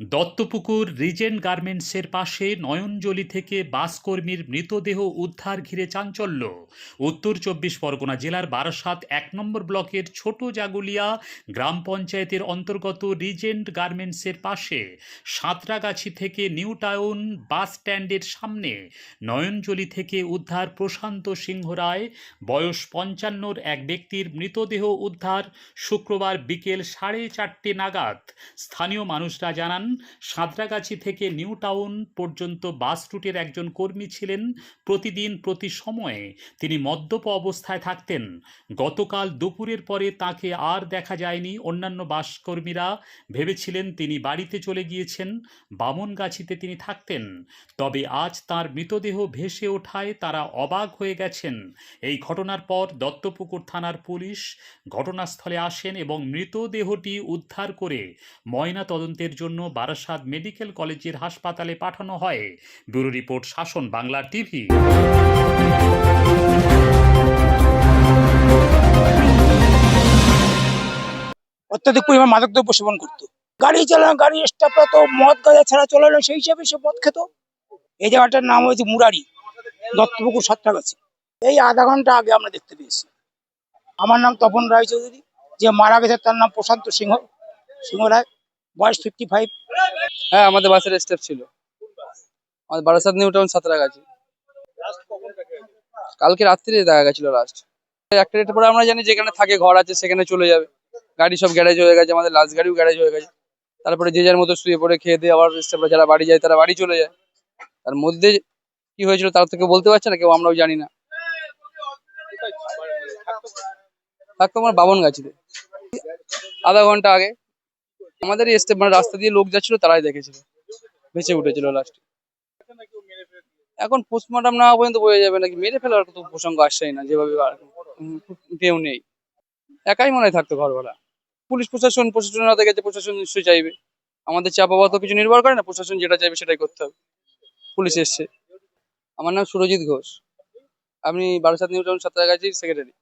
Duttapukur Regent গার্মেন্টসের পাশে নয়নজলি থেকে বাসকর্মীর মৃতদেহ উদ্ধার ঘিরে চাঞ্চল্য। উত্তর চব্বিশ পরগনা জেলার বারাসাত এক নম্বর ব্লকের ছোট জাগুলিয়া গ্রাম পঞ্চায়েতের অন্তর্গত রিজেন্ট গার্মেন্টসের পাশে সাঁতরাগাছি থেকে নিউ টাউন বাস স্ট্যান্ডের সামনে নয়নজলি থেকে উদ্ধার প্রশান্ত সিংহ রায়, বয়স পঞ্চান্নর এক ব্যক্তির মৃতদেহ উদ্ধার শুক্রবার বিকেল সাড়ে চারটে নাগাদ। স্থানীয় মানুষরা জানান সাঁতরাগাছি থেকে নিউ টাউন পর্যন্ত বাস রুটের একজন কর্মী ছিলেন। প্রতিদিন প্রতি সময়ে তিনি মদ্যপ অবস্থায় থাকতেন। গতকাল দুপুরের পরে তাকে আর দেখা যায়নি অন্যান্য বাসকর্মীরা ভেবেছিলেন তিনি বাড়িতে চলে গিয়েছেন। বামনগাছিতে তিনি থাকতেন। তবে আজ তার মৃতদেহ ভেসে ওঠায় তারা অবাক হয়ে গেছেন। এই ঘটনার পর দত্তপুকুর থানার পুলিশ ঘটনাস্থলে আসেন এবং মৃতদেহটি উদ্ধার করে ময়না তদন্তের জন্য বারাসাত মেডিকেল কলেজের হাসপাতালে পাঠানো হয়। ব্যুরো রিপোর্ট, শাসন বাংলা টিভি। অত্যাধিক পরিমাণ মাদক দ্রব্য সেবন করতো। গাড়ি চালানো, গাড়ি স্টাফরা তো মদ গাঁজা ছাড়া চলে না, সেই হিসাবে সে মদ খেত। এই জায়গাটার নাম হয়েছে মুরারি, দত্তপুকুর সাতটাগাছি এই আধা ঘণ্টা আগে আমরা দেখতে পেয়েছি। আমার নাম তপন রায় চৌধুরী যে মারা গেছে তার নাম প্রশান্ত সিংহ সিংহ রায়, বয়স ফিফটি ফাইভ হ্যাঁ আমাদের বাসের স্টেপ ছিল। আমাদের বারাসাত নিউ টাউন সাঁতরাগাছি কালকে রাত্রিরে দেখা গেছিল লাস্ট একটা রেটের পরে আমরা জানি যেখানে থাকে ঘর আছে সেখানে চলে যাবে। গাড়ি সব গ্যারেজ হয়ে গেছে, আমাদের লাস্ট গাড়িও গ্যারেজ হয়ে গেছে। তারপরে যে যার মতো শুয়ে পড়ে খেয়ে দিয়ে আবার স্টাফরা যারা বাড়ি যায়, তারা বাড়ি চলে যায়। তার মধ্যে কি হয়েছিল তার থেকে বলতে পারছে না, কেউ আমরাও জানি না। থাকতো আমার বাবন গাছিতে। আধা ঘণ্টা আগে আমাদের স্টেপ মানে রাস্তা দিয়ে লোক যাচ্ছিল, তারাই দেখেছিল। ভেসে উঠেছিল লাস্ট এখন পোস্টমর্টম না পর্যন্ত বোঝা যাবে নাকি, মেরে ফেলার তো প্রসঙ্গ আসছেই না, যেভাবে কেউ নেই। একাই মনে হয় থাকতো ঘরওয়ালা। পুলিশ প্রশাসন, প্রশাসনের হাতে গেছে, প্রশাসন নিশ্চয়ই চাইবে। আমাদের চাপ আপাতত তো কিছু নির্ভর করে না, প্রশাসন যেটা চাইবে সেটাই করতে হবে। পুলিশ এসছে। আমার নাম সুরজিৎ ঘোষ। আমি বারাসাত নিউ টাউন সাঁতরাগাছির সেক্রেটারি